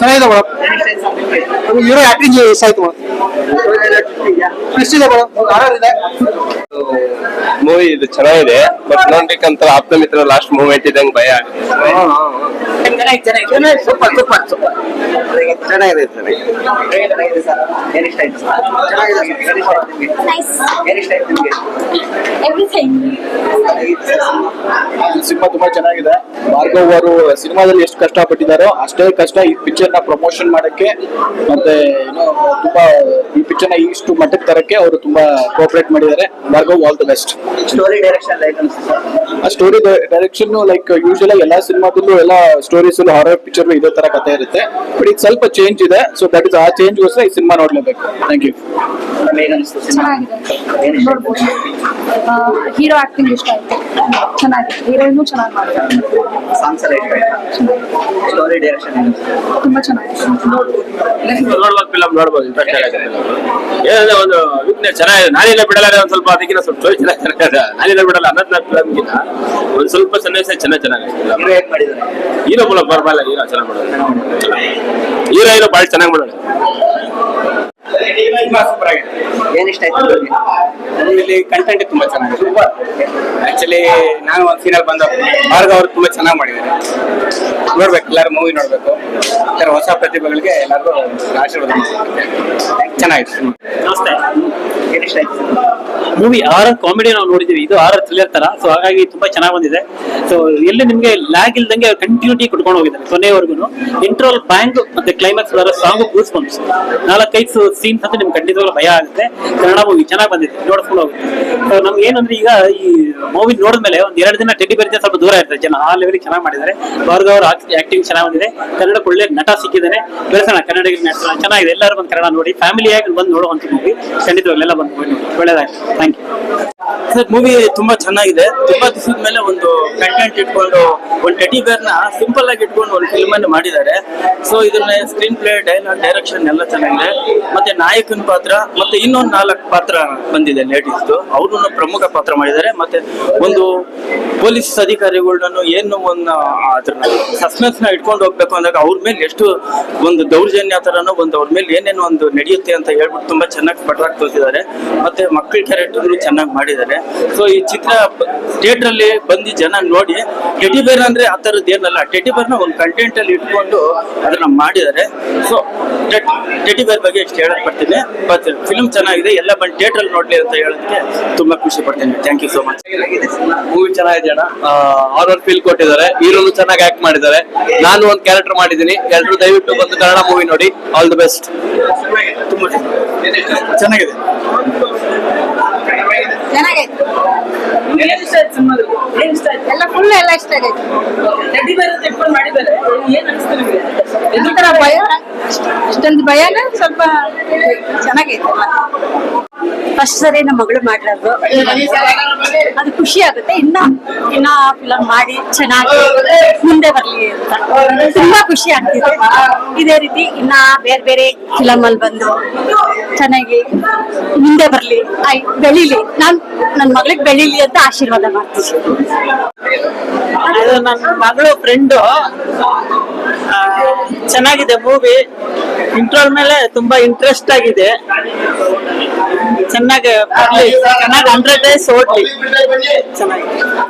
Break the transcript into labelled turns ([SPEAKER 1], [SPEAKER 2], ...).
[SPEAKER 1] ಚೆನ್ನಾಗಿದೆ madam hero acting ಇಷ್ಟ ಆಯ್ತು ಮೇಡಮ್ ಎಷ್ಟಿದೆ ಮೇಡಮ್ ಇದೆ.
[SPEAKER 2] ಮೂವಿ ಇದು ಚೆನ್ನಾಗಿದೆ ಬಟ್ ನೋಡ್ಬೇಕಂತ ಆಪ್ತ ಮಿತ್ರ ಲಾಸ್ಟ್ ಮೂಮೆಂಟ್ ಇದಂಗ್ ಭಯ ಆಗುತ್ತೆ.
[SPEAKER 1] ಸೂಪರ್ ಸೂಪರ್ ಸೂಪರ್
[SPEAKER 3] ಚೆನ್ನಾಗಿದೆ.
[SPEAKER 1] ಸಿನಿಮಾ ತುಂಬಾ ಚೆನ್ನಾಗಿದೆ. ಭಾರ್ಗವ್ ಅವರು ಸಿನಿಮಾದಲ್ಲಿ ಎಷ್ಟು ಕಷ್ಟಪಟ್ಟಿದ್ದಾರೋ ಅಷ್ಟೇ ಕಷ್ಟ ಈ ಪಿಕ್ಚರ್ನ ಪ್ರಮೋಷನ್ ಮಾಡಕ್ಕೆ ಮತ್ತೆ ಏನೋ ತುಂಬಾ ಈ ಪಿಕ್ಚರ್ನ ಇಷ್ಟು ಮಟ್ಟಕ್ಕೆ ತರಕ್ಕೆ ಅವರು ತುಂಬಾ ಕೋಆಪರೇಟ್ ಮಾಡಿದ್ದಾರೆ. Bhargav all the best
[SPEAKER 3] story direction like sir?
[SPEAKER 1] ಆ ಸ್ಟೋರಿ ಡೈರೆಕ್ಷನ್ ಲೈಕ್ ಯೂಶಲ್ ಎಲ್ಲಾ ಸಿನಿಮಾದಲ್ಲೂ ಎಲ್ಲ ಸ್ಟೋರೀಸ್ ಹಾರರ್ ಪಿಕ್ಚರ್ ಇದೇ ತರ ಕಥೆ ಇರುತ್ತೆ. ಬಟ್ ಇದು ಸ್ವಲ್ಪ ಚೇಂಜ್ ಇದೆ. ಸೊ ದಟ್ ಇಸ್ ಆ ಚೇಂಜ್ ಗೋಸ್ಕರ ಈ ಸಿನಿಮಾ ನೋಡ್ಲೇಬೇಕು. ಥ್ಯಾಂಕ್ ಯು
[SPEAKER 3] ಹೇಗೆ
[SPEAKER 4] ಹೀರೋ ಆಕ್ಟಿಂಗ್ ಇಷ್ಟ ಆಯ್ತು. ಚೆನ್ನಾಗಿತ್ತು. ಹೀರೋಯಿನ್ ಚೆನ್ನಾಗಿ ಮಾಡಿದ್ದಾರೆ.
[SPEAKER 3] ಸಾಂಗ್ಸ್ ಎಲ್ಲ ಸ್ಟೋರಿ ಡೈರೆಕ್ಷನ್
[SPEAKER 4] ತುಂಬಾ ಚೆನ್ನಾಗಿದೆ
[SPEAKER 2] ನೋಡ್ಬೋದು ಫಿಲಮ್ ನೋಡ್ಬೋದು ಇಂಟ್ರೆಸ್ಟ್ ಏನಂದ್ರೆ ಒಂದು ವೀಕ್ನೆಸ್ ಚೆನ್ನಾಗಿದೆ ನಾನಿಲ್ಲ ಬಿಡಲ್ಲ ಒಂದ್ ಸ್ವಲ್ಪ ಅದಕ್ಕಿಂತ ಸ್ವಲ್ಪ ಸ್ಟೋರಿ ಚೆನ್ನಾಗಿದೆ. ನಾನಿಲ್ಲ ಬಿಡಲ್ಲ ಅನ್ನೋದ್ ಫಿಲಮ್ಗಿಂತ ಒಂದ್ ಸ್ವಲ್ಪ ಸನ್ನಿವೇಶ ಚೆನ್ನಾಗಿ ಚೆನ್ನಾಗಿದೆ
[SPEAKER 3] ಹೀರೋ ಮೂಲಕ ಮಾಡಿದ್ದಾರೆ?
[SPEAKER 2] ಹೀರೋ ಕೂಡ ಪರವಾಗಿಲ್ಲ ಹೀರೋ ಚೆನ್ನಾಗಿ ಮಾಡೋದು. ಹೀರೋ ಹೀರೋ ಭಾಳ ಚೆನ್ನಾಗಿ ಮಾಡೋದು
[SPEAKER 3] ಏನ್ ಇಷ್ಟ ಆಯ್ತು ನಿಮ್ಗೆ?
[SPEAKER 5] ಇಲ್ಲಿ ಕಂಟೆಂಟ್ ತುಂಬಾ ಚೆನ್ನಾಗಿದೆ. ಆಕ್ಚುಲಿ ನಾನು ಒಂದ್ ಸೀನಲ್ಲಿ ಬಂದ ಭಾರ್ಗವ್ ಅವರು ತುಂಬಾ ಚೆನ್ನಾಗಿ ಮಾಡಿದ್ದಾರೆ. ನೋಡ್ಬೇಕು ಎಲ್ಲರೂ ಮೂವಿ ನೋಡ್ಬೇಕು. ಈ ಥರ ಹೊಸ ಪ್ರತಿಭೆಗಳಿಗೆ ಎಲ್ಲರಿಗೂ ಆಶೀರ್ವಾದ ಚೆನ್ನಾಗಿತ್ತು ಸಿನಿಮಾ
[SPEAKER 3] ಏನ್ ಇಷ್ಟ ಆಯ್ತು?
[SPEAKER 6] ಮೂವಿ ಆರ್ ಕಾಮಿಡಿ ನಾವು ನೋಡಿದೀವಿ ಇದು ಆರ್ ಥ್ರಿಲ್ಲರ್ ತರ. ಸೊ ಹಾಗಾಗಿ ತುಂಬಾ ಚೆನ್ನಾಗಿ ಬಂದಿದೆ. ಸೊ ಎಲ್ಲಿ ನಿಮ್ಗೆ ಲ್ಯಾಗ್ ಇಲ್ದಂಗೆ ಕಂಟಿನ್ಯೂಟಿ ಕೊಟ್ಕೊಂಡು ಹೋಗಿದ್ದಾರೆ ಕೊನೆವರೆಗೂ ಇಂಟ್ರೋಲ್ ಬ್ಯಾಂಕ್ ಮತ್ತೆ ಕ್ಲೈಮ್ಯಾಕ್ಸ್ ಬರೋ ಸಾಂಗ್ ಗೂಸ್ ಬಂಪ್ಸ್ ನಾಲ್ಕೈದು ಸೀನ್ಸ್ ಅಂತ ನಿಮ್ಗೆ ಖಂಡಿತವಾಗ್ಲೂ ಭಯ ಆಗುತ್ತೆ. ಕನ್ನಡ ಮೂವಿ ಚೆನ್ನಾಗಿ ಬಂದಿದೆ. ನೋಡ್ಕೊಂಡು ಹೋಗುತ್ತೆ ಸೊ ನಮ್ಗೆ ಏನಂದ್ರೆ ಈಗ ಈ ಮೂವಿ ನೋಡಿದ್ಮೇಲೆ ಒಂದ್ ಎರಡು ದಿನ ಟೆಡಿ ಬರಿದೆ ಸ್ವಲ್ಪ ದೂರ ಇರ್ತಾರೆ. ಜನ ಆ ಲೆವೆಲ್ ಚೆನ್ನಾಗಿ ಮಾಡಿದ್ದಾರೆ. ಭಾರ್ಗವ್ ಅವ್ರ ಆಕ್ಟಿಂಗ್ ಚೆನ್ನಾಗಿ ಬಂದಿದೆ. ಕನ್ನಡಕ್ಕೆ ಒಳ್ಳೆ ನಟ ಸಿಕ್ಕಿದ್ದಾರೆ ಬೆಳೆಸೋಣ ಕನ್ನಡ ನಡೆಸೋಣ ಚೆನ್ನಾಗಿದೆ. ಎಲ್ಲರೂ ಬಂದು ಕನ್ನಡ ನೋಡಿ. ಫ್ಯಾಮಿಲಿಯಾಗಿ ಬಂದು ನೋಡುವಂತ ಮೂವಿ ಖಂಡಿತವಾಗ್ಲೆಲ್ಲ ಬಂದು ನೋಡಿ. ಒಳ್ಳೇದಾಯ್ತು ಥ್ಯಾಂಕ್ ಯು
[SPEAKER 5] ಸರ್ ಮೂವಿ ತುಂಬಾ ಚೆನ್ನಾಗಿದೆ. ತುಂಬಾ ದಿವಸದ ಮೇಲೆ ಒಂದು ಕಂಟೆಂಟ್ ಇಟ್ಕೊಂಡು, ಒಂದು ಟೆಡಿ ಬೇರ್ನ ನ ಸಿಂಪಲ್ ಆಗಿ ಇಟ್ಕೊಂಡು ಒಂದು ಫಿಲ್ಮ್ ಅನ್ನು ಮಾಡಿದ್ದಾರೆ. ಸೊ ಇದನ್ನ ಸ್ಕ್ರೀನ್ ಪ್ಲೇ ಡೈಲಾಗ್ ಡೈರೆಕ್ಷನ್ ಎಲ್ಲ ಚೆನ್ನಾಗಿದೆ. ಮತ್ತೆ ನಾಯಕನ ಪಾತ್ರ, ಮತ್ತೆ ಇನ್ನೊಂದು ನಾಲ್ಕು ಪಾತ್ರ ಬಂದಿದೆ ಲೇಡೀಸ್ದು ಅವರು ಪ್ರಮುಖ ಪಾತ್ರ ಮಾಡಿದ್ದಾರೆ. ಮತ್ತೆ ಒಂದು ಪೊಲೀಸ್ ಅಧಿಕಾರಿಗಳನ್ನ ಏನು ಒಂದು ಅದ್ರ ಸಸ್ಪೆನ್ಸ್ನ ಇಟ್ಕೊಂಡು ಹೋಗ್ಬೇಕು ಅಂದಾಗ ಅವ್ರ ಮೇಲೆ ಎಷ್ಟು ಒಂದು ದೌರ್ಜನ್ಯ ತರನೋ ಒಂದು ಅವ್ರ ಮೇಲೆ ಏನೇನು ಒಂದು ನಡೆಯುತ್ತೆ ಅಂತ ಹೇಳ್ಬಿಟ್ಟು ತುಂಬಾ ಚೆನ್ನಾಗಿ ಪಟ್ರಾಕ್ ತೋರಿಸಿದ್ದಾರೆ ಮತ್ತೆ ಮಕ್ಕಳ ಕ್ಯಾರೆಕ್ಟರ್ ಚೆನ್ನಾಗಿ ಮಾಡಿದ್ದಾರೆ. ಸೊ ಈ ಚಿತ್ರ ಥಿಯೇಟರ್ ಅಲ್ಲಿ ಬಂದು ಜನ ನೋಡಿ ಟೆಟಿಬೇರ್ ಅಂದ್ರೆ ಆ ತರದ್ ಏನಲ್ಲ ಟೆಟಿ ಬೇರ್ನ ಒಂದು ಕಂಟೆಂಟ್ ಅಲ್ಲಿ ಇಟ್ಕೊಂಡು ಅದನ್ನ ಮಾಡಿದ್ದಾರೆ. ಸೊ ಟೆಟಿ ಬೇರ್ ಬಗ್ಗೆ ಇಷ್ಟು ಹೇಳಕ್ ಬರ್ತೀನಿ. ಬಟ್ ಫಿಲ್ಮ್ ಚೆನ್ನಾಗಿದೆ ಎಲ್ಲ ಬಂದು ಥಿಯೇಟರ್ ಅಲ್ಲಿ ನೋಡ್ಲಿ ಅಂತ ಹೇಳೋದಕ್ಕೆ ತುಂಬಾ ಖುಷಿ ಪಡ್ತೀನಿ. Thank you so much
[SPEAKER 2] movie ಚೆನ್ನಾಗಿದೆ ಅಣ್ಣ ಹಾರರ್ ಫೀಲ್ ಕೊಟ್ಟಿದ್ದಾರೆ. ಹೀರೋನು ಚೆನ್ನಾಗಿ ಆಕ್ಟ್ ಮಾಡಿದ್ದಾರೆ. ನಾನು ಒಂದು ಕ್ಯಾರೆಕ್ಟರ್ ಮಾಡಿದ್ದೀನಿ. ಎಲ್ಲರೂ ದಯವಿಟ್ಟು ಬಂದು ಕನ್ನಡ ಮೂವಿ ನೋಡಿ. ಆಲ್ ದಿ ಬೆಸ್ಟ್
[SPEAKER 5] ತುಂಬಾ ಚೆನ್ನಾಗಿದೆ.
[SPEAKER 4] ಚೆನ್ನಾಗೈತೆ
[SPEAKER 7] ಏನ್ ಇಷ್ಟ ಆಯ್ತು ಸಿನಿಮಾದಲ್ಲಿ? ಏನ್ ಇಷ್ಟ ಆಯ್ತು?
[SPEAKER 4] ಎಲ್ಲ ಫುಲ್ ಎಲ್ಲ ಇಷ್ಟ ಆಗೈತೆ.
[SPEAKER 7] ರೆಡ್ಡಿ ಬೇರೆ ಅಂತ ಇಟ್ಕೊಂಡು ಮಾಡಿದ್ದಾರೆ ಏನ್ ಅನಿಸ್ತು ನಿಮ್ಗೆ?
[SPEAKER 4] ಈ ತರ ಭಯ? ಅಷ್ಟೊಂದು ಭಯನ ಸ್ವಲ್ಪ ಚೆನ್ನಾಗೈತೆ. ಫಸ್ಟ್ ಸರಿ ನಮ್ಮ ಮಗಳು ಮಾಡಿರೋದು. ಅದು ಖುಷಿ ಆಗುತ್ತೆ. ಇನ್ನ ಇನ್ನ ಫಿಲಮ್ ಮಾಡಿ ಚೆನ್ನಾಗಿ ಮುಂದೆ ಬರ್ಲಿ ಅಂತ. ತುಂಬಾ ಖುಷಿ ಆಗ್ತಿದೆ. ಇದೇ ರೀತಿ ಇನ್ನ ಬೇರೆ ಬೇರೆ ಫಿಲಮ್ ಅಲ್ಲಿ ಬಂದು ಚೆನ್ನಾಗಿ ಮುಂದೆ ಬರ್ಲಿ. ಆಯ್ ಬೆಳಿಲಿ. ನಾನ್ ನನ್ ಮಗಳಿಗೆ ಬೆಳಿಲಿ ಅಂತ ಆಶೀರ್ವಾದ ಮಾಡ್ತೀನಿ.
[SPEAKER 7] ನನ್ನ ಮಗಳು ಫ್ರೆಂಡು ಚೆನ್ನಾಗಿದೆ ಮೂವಿ ಇಂಟ್ರೋಲ್ ಮೇಲೆ ತುಂಬಾ ಇಂಟ್ರೆಸ್ಟ್ ಆಗಿದೆ. ಚೆನ್ನಾಗಿ ಚೆನ್ನಾಗಿ ಹಂಡ್ರೆಡ್ ಡೇಸ್ ಓಡ್ಲಿ. ಚೆನ್ನಾಗಿದೆ